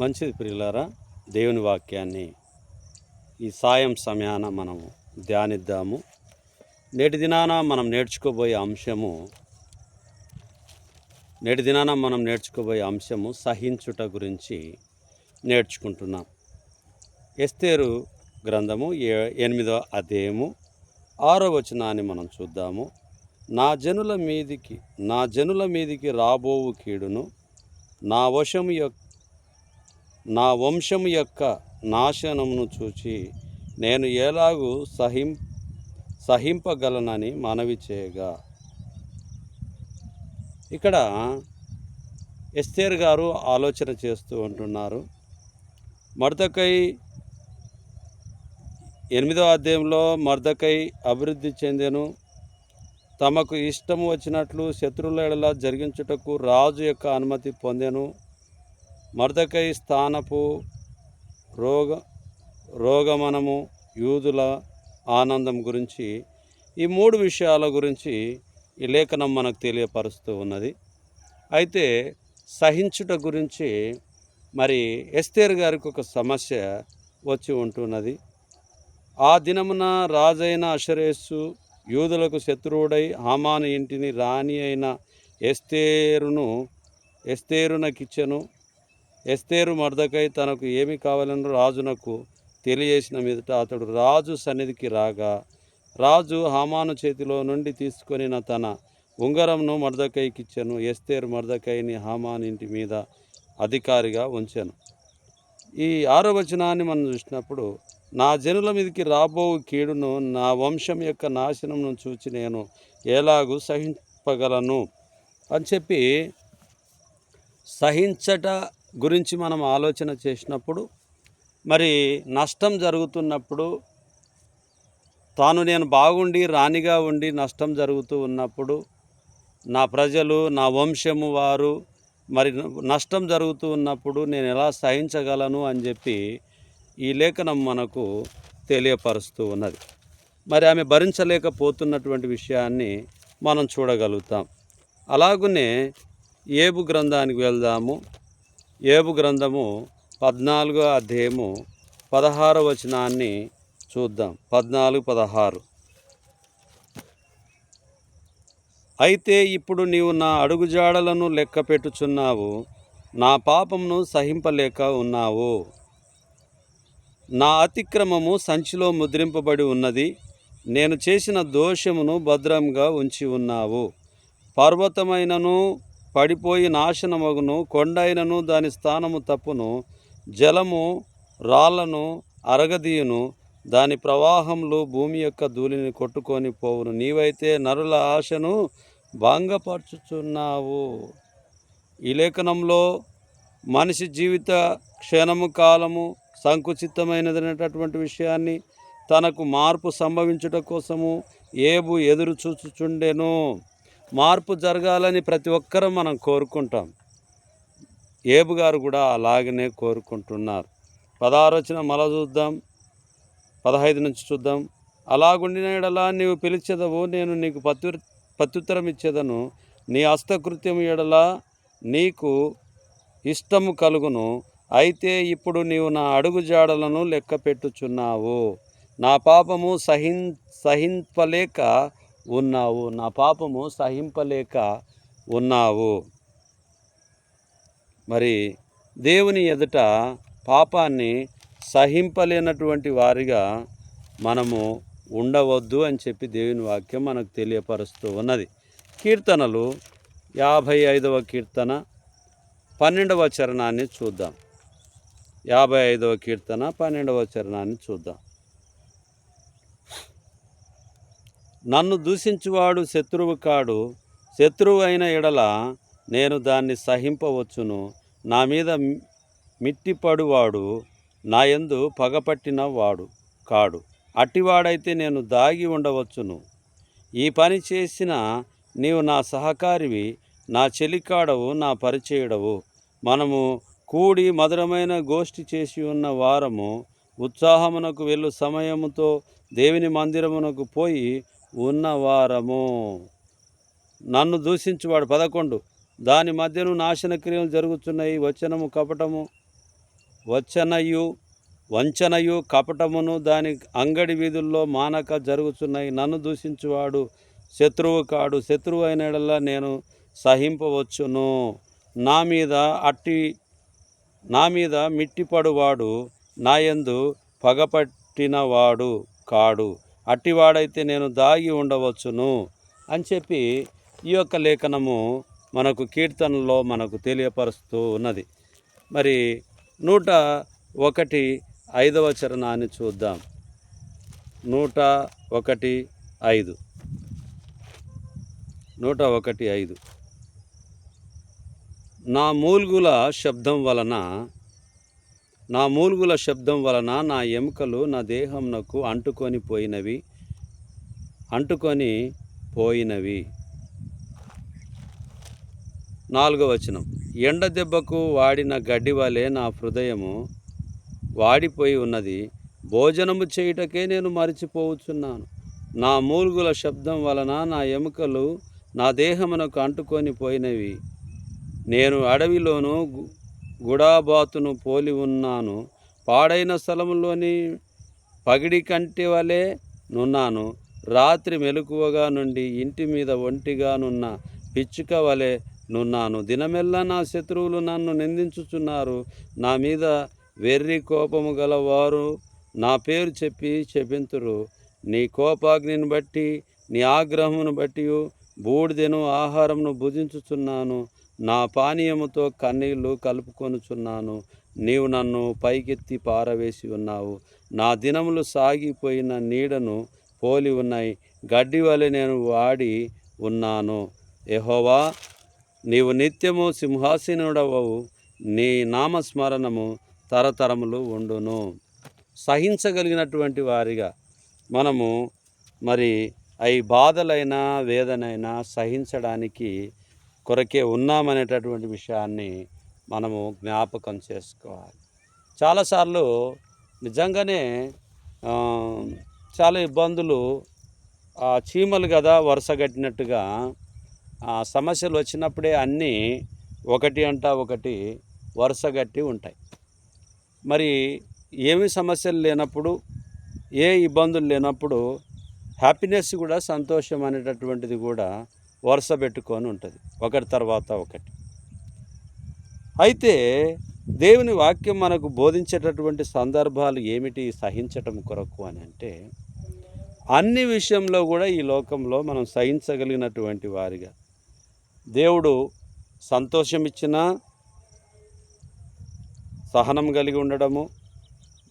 మంచిది ప్రియులారా దేవుని వాక్యాన్ని ఈ సాయం సమయాన మనం ధ్యానిద్దాము. నేటి దినాన మనం నేర్చుకోబోయే అంశము నేటి దినాన మనం నేర్చుకోబోయే అంశము సహించుట గురించి నేర్చుకుంటున్నాం. ఎస్తేరు గ్రంథము ఏ ఎనిమిదో అధ్యాయము ఆరో వచనాన్ని మనం చూద్దాము. నా జనుల మీదికి నా జనుల మీదికి రాబోవు కీడును నా వశము యొక్క నా వంశం యొక్క నాశనమును చూచి నేను ఎలాగూ సహిం సహింపగలనని మనవి చేయగా. ఇక్కడ ఎస్తేర్ గారు ఆలోచన చేస్తూ ఉంటున్నారు. మర్దకై ఎనిమిదో అధ్యాయంలో మర్దకై అభివృద్ధి చెందెను. తమకు ఇష్టం వచ్చినట్లు శత్రువుల ఎడల జరిగించుటకు రాజు యొక్క అనుమతి పొందెను. మర్దకై స్థానపు రోగ రోగమనము యూదుల ఆనందం గురించి ఈ మూడు విషయాల గురించి ఈ లేఖనం మనకు తెలియపరుస్తూ ఉన్నది. అయితే సహించుట గురించి మరి ఎస్తేర్ గారికి ఒక సమస్య వచ్చి ఉంటున్నది. ఆ దినమున రాజైన అషరేసు యూదులకు శత్రువుడై హామాను ఇంటిని రాణి అయిన ఎస్తేరును ఎస్తేరునకిచ్చెను. ఎస్తేరు మర్దకై తనకు ఏమి కావాలని రాజునకు తెలియజేసిన మీదట అతడు రాజు సన్నిధికి రాగా రాజు హామాను చేతిలో నుండి తీసుకొనిన తన ఉంగరంను మర్దకైకిచ్చెను. ఎస్తేరు మర్దకైని హామాను ఇంటి మీద అధికారిగా ఉంచాను. ఈ ఆరో వచనాన్ని మనం చూసినప్పుడు నా జనుల మీదకి రాబో కీడును నా వంశం యొక్క నాశనమును చూచి నేను ఎలాగూ సహింపగలను? అని చెప్పి సహించట గురించి మనం ఆలోచన చేసినప్పుడు మరి నష్టం జరుగుతున్నప్పుడు తాను నేను బాగుండి రాణిగా ఉండి నష్టం జరుగుతూ ఉన్నప్పుడు నా ప్రజలు నా వంశము వారు మరి నష్టం జరుగుతూ ఉన్నప్పుడు నేను ఎలా సహించగలను అని చెప్పి ఈ లేఖనం మనకు తెలియపరుస్తూ ఉన్నది. మరి ఆమె భరించలేకపోతున్నటువంటి విషయాన్ని మనం చూడగలుగుతాం. అలాగునే ఏబు గ్రంథానికి వెళ్దాము. ఏబు గ్రంథము పద్నాలుగో అధ్యాయము పదహారు వచనాన్ని చూద్దాం. పద్నాలుగు పదహారు. అయితే ఇప్పుడు నీవు నా అడుగుజాడలను లెక్క పెట్టుచున్నావు నా పాపమును సహింపలేక ఉన్నావు. నా అతిక్రమము సంచిలో ముద్రింపబడి ఉన్నది నేను చేసిన దోషమును భద్రంగా ఉంచి ఉన్నావు. పర్వతమైనను పడిపోయి నాశనమగును కొండైనను దాని స్థానము తప్పును జలము రాళ్ళను అరగదీయును దాని ప్రవాహంలో భూమి యొక్క ధూళిని కొట్టుకొని పోవును. నీవైతే నరుల ఆశను భంగపరచుచున్నావు. ఈ లేఖనంలో మనిషి జీవిత క్షణము కాలము సంకుచితమైనదనేటటువంటి విషయాన్ని తనకు మార్పు సంభవించుట కోసము ఏబు ఎదురు చూచుచుండెను మార్పు జరగాలని ప్రతి ఒక్కరూ మనం కోరుకుంటాం. ఏబు గారు కూడా అలాగనే కోరుకుంటున్నారు. పదహారు వచ్చిన మల చూద్దాం. పదహైదు నుంచి చూద్దాం. అలాగుండిన నీవు పిలిచెదవు నేను నీకు పత్యు ప్రత్యుత్తరం ఇచ్చేదను. నీ హస్తకృత్యం ఎడలా నీకు ఇష్టము కలుగును. అయితే ఇప్పుడు నీవు నా అడుగు జాడలను లెక్క పెట్టుచున్నావు. నా పాపము సహిం సహింపలేక ఉన్నావు నా పాపము సహింపలేక ఉన్నావు. మరి దేవుని ఎదుట పాపాన్ని సహింపలేనటువంటి వారిగా మనము ఉండవద్దు అని చెప్పి దేవుని వాక్యం మనకు తెలియపరుస్తూ ఉన్నది. కీర్తనలు యాభై ఐదవ కీర్తన పన్నెండవ చరణాన్ని చూద్దాం. యాభై ఐదవ కీర్తన పన్నెండవ చరణాన్ని చూద్దాం. నన్ను దూషించువాడు శత్రువు కాడు. శత్రువు అయిన ఎడల నేను దాన్ని సహింపవచ్చును. నా మీద మిట్టిపడువాడు నా ఎందు పగపట్టిన వాడు కాడు. అట్టివాడైతే నేను దాగి ఉండవచ్చును. ఈ పని చేసిన నీవు నా సహకారివి నా చెలికాడవు నా పరిచయుడవు. మనము కూడి మధురమైన గోష్ఠి చేసి ఉన్న వారము ఉత్సాహమునకు వెళ్ళు సమయముతో దేవుని మందిరమునకు పోయి ఉన్నవారము. నన్ను దూషించువాడు పదకొండు. దాని మధ్యను నాశన క్రియలు జరుగుతున్నాయి వచనము కపటము. వచ్చనయు వంచనయు కపటమును దాని అంగడి వీధుల్లో మానక జరుగుతున్నాయి నన్ను దూషించువాడు శత్రువు కాడు. శత్రువు అయిన నేను సహింపవచ్చును. నా మీద అట్టి నా మీద మిట్టిపడువాడు. నాయందు పగపట్టినవాడు కాడు. అట్టివాడైతే నేను దాగి ఉండవచ్చును అని చెప్పి ఈ యొక్క లేఖనము మనకు కీర్తనలో మనకు తెలియపరుస్తూ ఉన్నది. మరి నూట ఒకటి ఐదవ చరణాన్ని చూద్దాం. నూట ఒకటి ఐదు. నూట ఒకటి ఐదు. నా మూల్గుల శబ్దం వలన నా మూలుగుల శబ్దం వలన నా ఎముకలు నా దేహంనకు అంటుకొని పోయినవి అంటుకొని పోయినవి. నాలుగో వచనం. ఎండ దెబ్బకు వాడిన గడ్డి వలె నా హృదయము వాడిపోయి ఉన్నది. భోజనము చేయుటకే నేను మరిచిపోవచ్చున్నాను. నా మూలుగుల శబ్దం వలన నా ఎముకలు నా దేహమునకు అంటుకొని పోయినవి. నేను అడవిలోను గుడాబాతును పోలి ఉన్నాను. పాడైన స్థలంలోని పగిడి కంటి వలె నున్నాను. రాత్రి మెలకువగా నుండి ఇంటి మీద ఒంటిగానున్న పిచ్చుక వలె నున్నాను. దినమెల్లా నా శత్రువులు నన్ను నిందించుచున్నారు. నా మీద వెర్రి కోపము గలవారు నా పేరు చెప్పి చెప్పింతురు నీ కోపాగ్నిని బట్టి నీ ఆగ్రహమును బట్టి బూడిదెను ఆహారమును భుజించుచున్నాను. నా పానీయముతో కన్నీళ్ళు కలుపుకొనుచున్నాను. నీవు నన్ను పైకెత్తి పారవేసి ఉన్నావు. నా దినములు సాగిపోయిన నీడను పోలి ఉన్నాయి. గడ్డి వలె నేను వాడి ఉన్నాను. ఎహోవా నీవు నిత్యము సింహాసీనుడవవు. నీ నామస్మరణము తరతరములు ఉండును. సహించగలిగినటువంటి వారిగా మనము మరి అవి బాధలైనా వేదనైనా సహించడానికి కొరకే ఉన్నామనేటటువంటి విషయాన్ని మనము జ్ఞాపకం చేసుకోవాలి. చాలాసార్లు నిజంగానే చాలా ఇబ్బందులు ఆ చీమలు కదా వరుస కట్టినట్టుగా ఆ సమస్యలు వచ్చినప్పుడే అన్నీ ఒకటి అంట ఒకటి వరుస కట్టి ఉంటాయి. మరి ఏమి సమస్యలు లేనప్పుడు ఏ ఇబ్బందులు లేనప్పుడు హ్యాపీనెస్ కూడా సంతోషం అనేటటువంటిది కూడా వరుస పెట్టుకొని ఉంటుంది. ఒకటి తర్వాత ఒకటి. అయితే దేవుని వాక్యం మనకు బోధించేటటువంటి సందర్భాలు ఏమిటి? సహించటం కొరకు అని అంటే అన్ని విషయంలో కూడా ఈ లోకంలో మనం సహించగలిగినటువంటి వారిగా. దేవుడు సంతోషం ఇచ్చినా సహనం కలిగి ఉండడము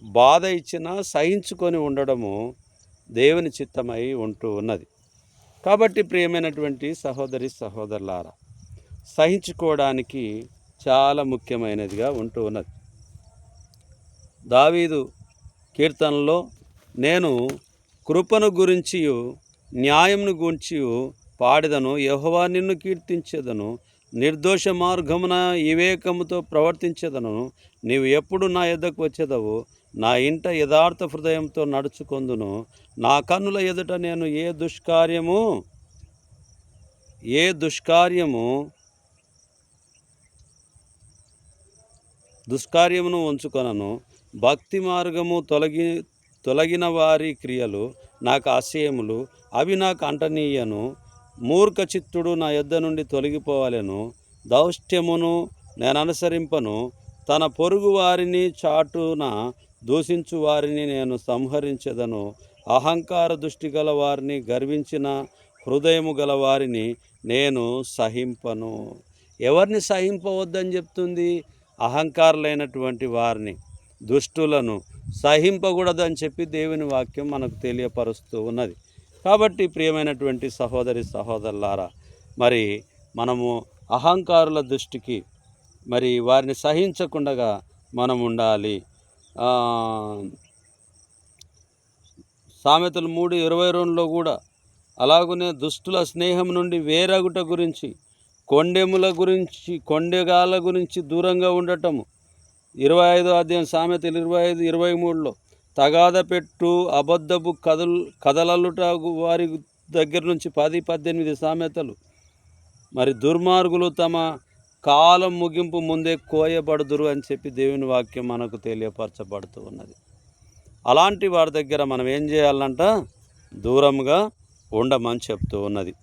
బాధ ఇచ్చినా సహించుకొని ఉండడము దేవుని చిత్తమై ఉంటూ ఉన్నది. కాబట్టి ప్రియమైనటువంటి సహోదరి సహోదరులారా సహించుకోవడానికి చాలా ముఖ్యమైనదిగా ఉంటూ ఉన్నది. దావీదు కీర్తనలో నేను కృపను గురించి న్యాయంను గురించి పాడెదను యహోవా నిన్ను కీర్తించేదను నిర్దోష మార్గమున వివేకముతో ప్రవర్తించేదను నీవు ఎప్పుడు నా ఎద్దకు వచ్చేదవు నా ఇంట యథార్థ హృదయంతో నడుచుకొందును. నా కన్నుల ఎదుట నేను ఏ దుష్కార్యము ఏ దుష్కార్యము దుష్కార్యమును ఉంచుకొనను. భక్తి మార్గము తొలగి తొలగిన వారి క్రియలు నాకు అసహ్యములు అవి నాకు అంటనీయను. మూర్ఖ చిత్తుడు నా యొద్ద నుండి తొలగిపోవాలను. దౌష్ట్యమును నేను అనుసరింపను తన పొరుగు వారిని చాటున దూషించు వారిని నేను సంహరించదను. అహంకార దృష్టి గల వారిని గర్వించిన హృదయము గల వారిని నేను సహింపను. ఎవరిని సహింపవద్దని చెప్తుంది? అహంకారులైనటువంటి వారిని దుష్టులను సహింపకూడదని చెప్పి దేవుని వాక్యం మనకు తెలియపరుస్తూ ఉన్నది. కాబట్టి ప్రియమైనటువంటి సహోదరి సహోదరులారా మరి మనము అహంకారుల దృష్టికి మరి వారిని సహించకుండా మనం ఉండాలి. సామెతలు మూడు ఇరవై రెండులో కూడా అలాగనే దుష్టుల స్నేహం నుండి వేరగుట గురించి కొండెముల గురించి కొండెగాల గురించి దూరంగా ఉండటము. ఇరవై ఐదో అధ్యాయం సామెతలు ఇరవై ఐదు ఇరవై మూడులో తగాద పెట్టు అబద్ధపు కదలు కదలలుట వారి దగ్గర నుంచి పది పద్దెనిమిది సామెతలు. మరి దుర్మార్గులు తమ కాలం ముగింపు ముందే కోయబడుదురు అని చెప్పి దేవుని వాక్యం మనకు తెలియపరచబడుతూ ఉన్నది. అలాంటి వారి దగ్గర మనం ఏం చేయాలంట? దూరంగా ఉండమని చెప్తూ ఉన్నది.